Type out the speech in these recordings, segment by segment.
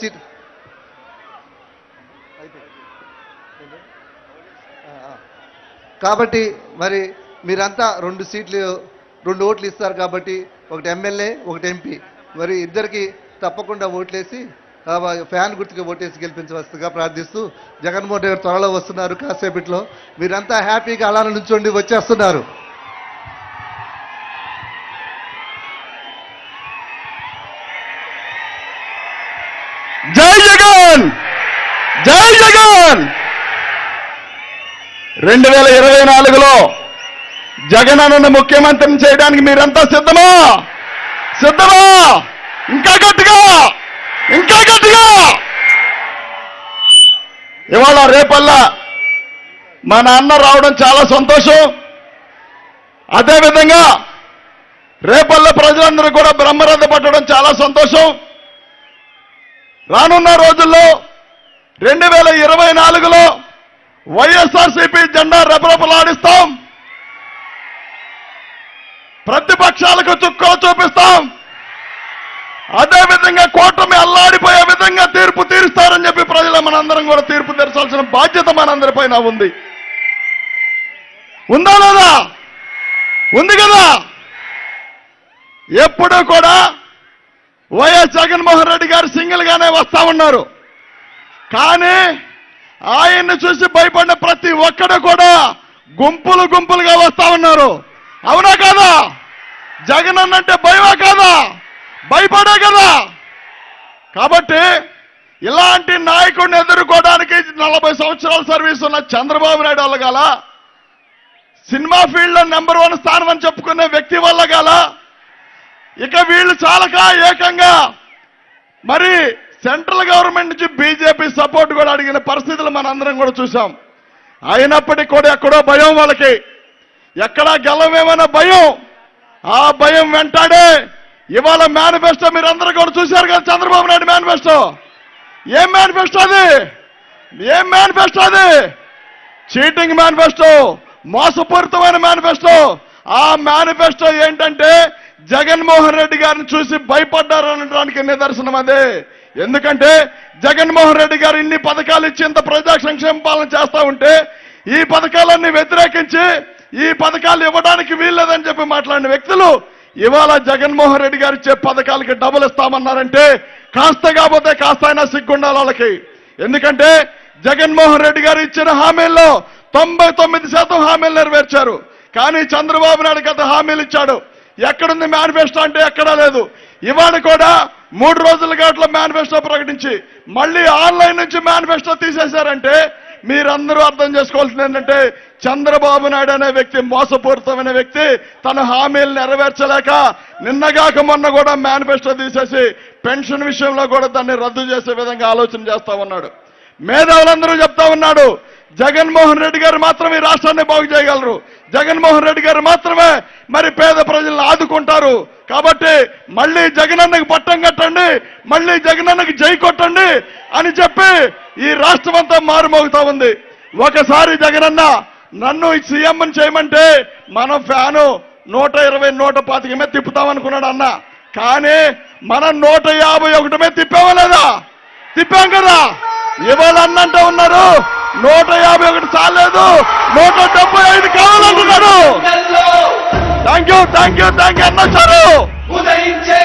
Seat. కాబట్టి మరి మీరంతా రెండు సీట్లు రెండు ఓట్లు ఇస్తారు కాబట్టి ఒకటి ఎమ్మెల్యే ఒకటి ఎంపీ. మరి ఇద్దరికి తప్పకుండా ఓట్లేసి ఫ్యాన్ గుర్తుగా ఓటేసి గెలిపించవలసిందిగా ప్రార్థిస్తూ జగన్మోహన్ రెడ్డి గారు త్వరలో వస్తున్నారు కాసేపట్లో. మీరంతా హ్యాపీగా అలా నుంచోండి వచ్చేస్తున్నారు. జై జగన్! జై జగన్! రెండు వేల ఇరవై నాలుగులో జగన్ అన్న ముఖ్యమంత్రిని చేయడానికి మీరంతా సిద్ధమా? సిద్ధమా? ఇంకా గట్టిగా? ఇంకా గట్టిగా? ఇవాళ రేపల్లా మా నాన్న రావడం చాలా సంతోషం. అదేవిధంగా రేపల్ల ప్రజలందరూ కూడా బ్రహ్మరథ పట్టడం చాలా సంతోషం. రానున్న రోజుల్లో రెండు వేల ఇరవై నాలుగులో వైఎస్ఆర్సీపీ జెండా రెపరెపలాడిస్తాం. ప్రతిపక్షాలకు చుక్కలు చూపిస్తాం. అదేవిధంగా కూటమి అల్లాడిపోయే విధంగా తీర్పు తీరుస్తారని చెప్పి ప్రజలు మనందరం కూడా తీర్పు తీర్చాల్సిన బాధ్యత మనందరిపైన ఉంది. ఉందా లేదా? ఉంది కదా? ఎప్పుడూ కూడా వైఎస్ జగన్మోహన్ రెడ్డి గారు సింగిల్ గానే వస్తా ఉన్నారు. కానీ ఆయన్ని చూసి భయపడిన ప్రతి ఒక్కడు కూడా గుంపులు గుంపులుగా వస్తా ఉన్నారు. అవునా కాదా? జగన్ అన్నంటే భయమా కాదా? భయపడే కదా? కాబట్టి ఇలాంటి నాయకుడిని ఎదుర్కోవడానికి నలభై సంవత్సరాల సర్వీస్ ఉన్న చంద్రబాబు నాయుడు వల్ల గల సినిమా ఫీల్డ్లో నెంబర్ వన్ స్థానం అని చెప్పుకునే వ్యక్తి వల్ల గల ఇక వీళ్ళు చాలక ఏకంగా. మరి సెంట్రల్ గవర్నమెంట్ నుంచి బీజేపీ సపోర్ట్ కూడా అడిగిన పరిస్థితులు మనందరం కూడా చూసాం అయినప్పటికీ కూడా ఎక్కడో భయం వాళ్ళకి. ఎక్కడా గెలవేమన్న భయం. ఆ భయం వెంటాడే. ఇవాళ మేనిఫెస్టో మీరందరూ కూడా చూశారు కదా చంద్రబాబు నాయుడు మేనిఫెస్టో. ఏం మేనిఫెస్టో అది? ఏం మేనిఫెస్టో అది? Cheating manifesto. మోసపూరితమైన మేనిఫెస్టో. ఆ మేనిఫెస్టో ఏంటంటే జగన్మోహన్ రెడ్డి గారిని చూసి భయపడ్డారు అనడానికి నిదర్శనం అదే? ఎందుకంటే జగన్మోహన్ రెడ్డి గారు ఇన్ని పథకాలు ఇచ్చి ఇంత ప్రజా సంక్షేమ పాలన చేస్తా ఉంటే ఈ పథకాలన్నీ వ్యతిరేకించి ఈ పథకాలు ఇవ్వడానికి వీల్లేదని చెప్పి మాట్లాడిన వ్యక్తులు ఇవాళ జగన్మోహన్ రెడ్డి గారు ఇచ్చే పథకాలకి డబ్బులు ఇస్తామన్నారంటే కాస్త కాకపోతే కాస్త అయినా సిగ్గుండాలి వాళ్ళకి. ఎందుకంటే జగన్మోహన్ రెడ్డి గారు ఇచ్చిన హామీల్లో తొంభై తొమ్మిది శాతం హామీలు నెరవేర్చారు. కానీ చంద్రబాబు నాయుడు గత హామీలు ఇచ్చాడు. ఎక్కడుంది మేనిఫెస్టో అంటే ఎక్కడా లేదు. ఇవాళ కూడా మూడు రోజుల గట్ల మేనిఫెస్టో ప్రకటించి మళ్ళీ ఆన్లైన్ నుంచి మేనిఫెస్టో తీసేశారంటే మీరందరూ అర్థం చేసుకోవాల్సింది ఏంటంటే చంద్రబాబు నాయుడు అనే వ్యక్తి మోసపూరితమైన వ్యక్తి తన హామీలు నెరవేర్చలేక నిన్నగాక మొన్న కూడా మేనిఫెస్టో తీసేసి పెన్షన్ విషయంలో కూడా దాన్ని రద్దు చేసే విధంగా ఆలోచన చేస్తా ఉన్నాడు. మేధావులందరూ చెప్తా ఉన్నాడు జగన్మోహన్ రెడ్డి గారు మాత్రం ఈ రాష్ట్రాన్ని బాగు చేయగలరు. జగన్మోహన్ రెడ్డి గారు మాత్రమే మరి పేద ప్రజలను ఆదుకుంటారు. కాబట్టి మళ్ళీ జగనన్నకి పట్టం కట్టండి మళ్ళీ జగనన్నకి జై కొట్టండి అని చెప్పి ఈ రాష్ట్రం అంతా మారుమోగుతా ఉంది. ఒకసారి జగనన్న నన్ను సీఎం చేయమంటే మనం ఫ్యాను నూట ఇరవై నూట పాతిక మీద తిప్పుతామనుకున్నాడు అన్న. కానీ మనం నూట యాభై ఒకటి మీద తిప్పామా లేదా? తిప్పాం కదా. ఇవాళ అన్నంటే ఉన్నారు. నూట యాభై ఒకటి చాలేదు. నూట డెబ్బై ఐదు కావాలంటున్నారు thank you thank you thank you అన్నారు ఉదయించే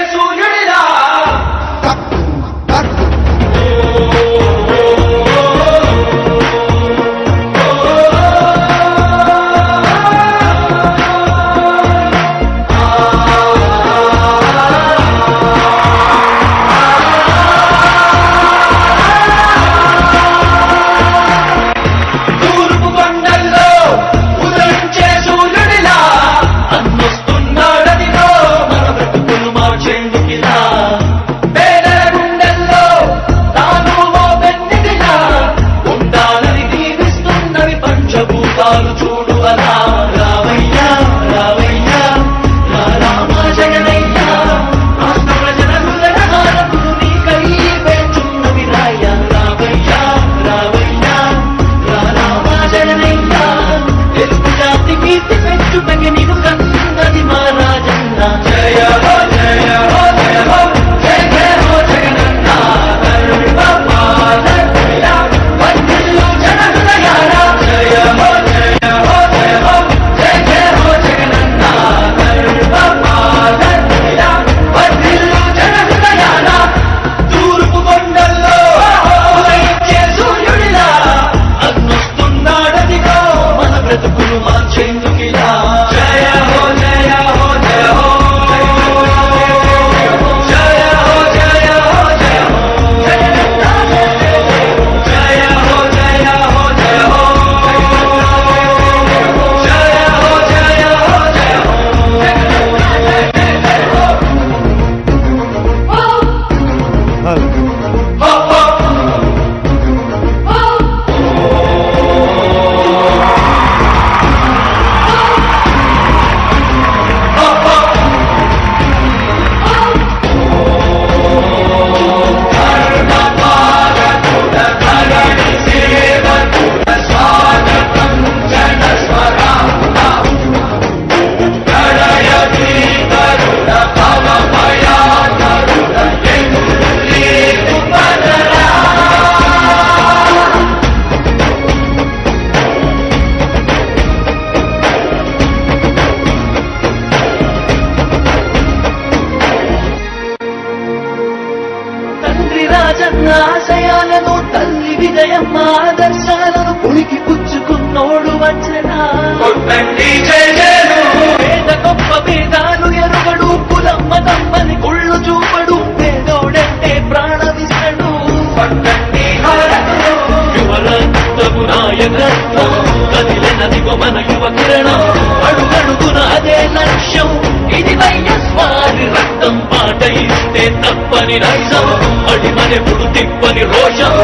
తిప్పని రైజం అడిమనెప్పుడు తిప్పని రోషం.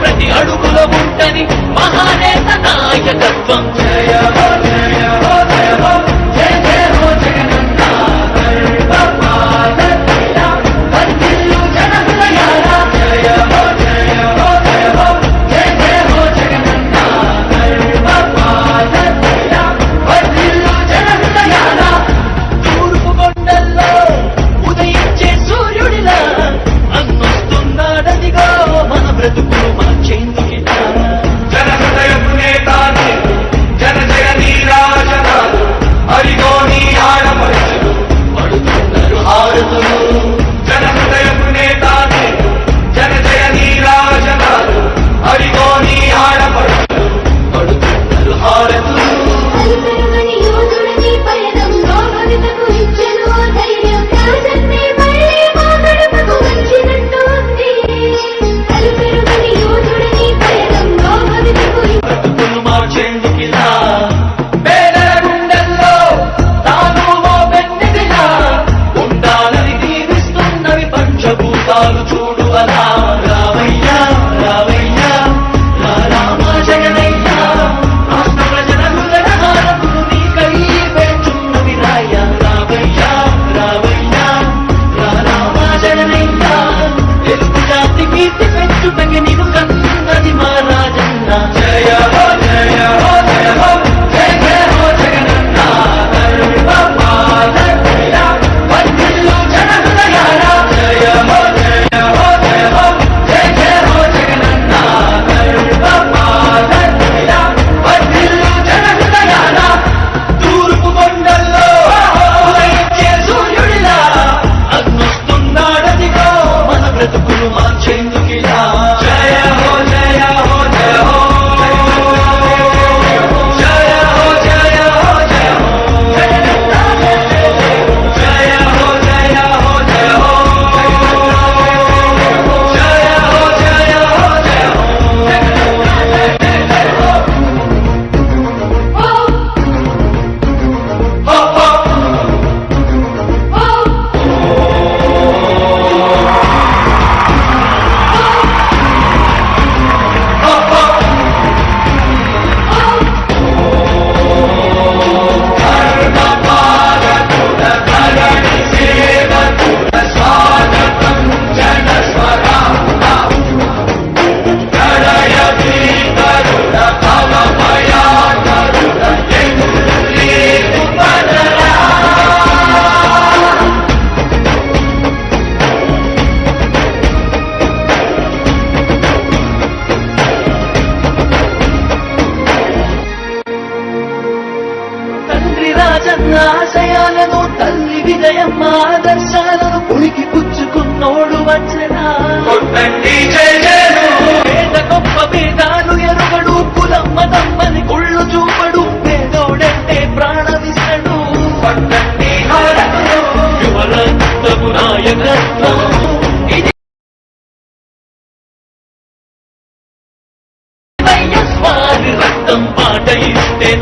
ప్రతి అడుగుల ఉంటని మహానేత నాయకత్వం. జయ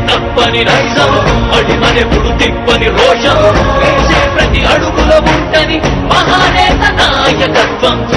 తప్పని రైసం అడిమనెప్పుడు తిప్పని రోషం. ప్రతి అడుగుల ఉంటని మహానేత నాయకత్వం.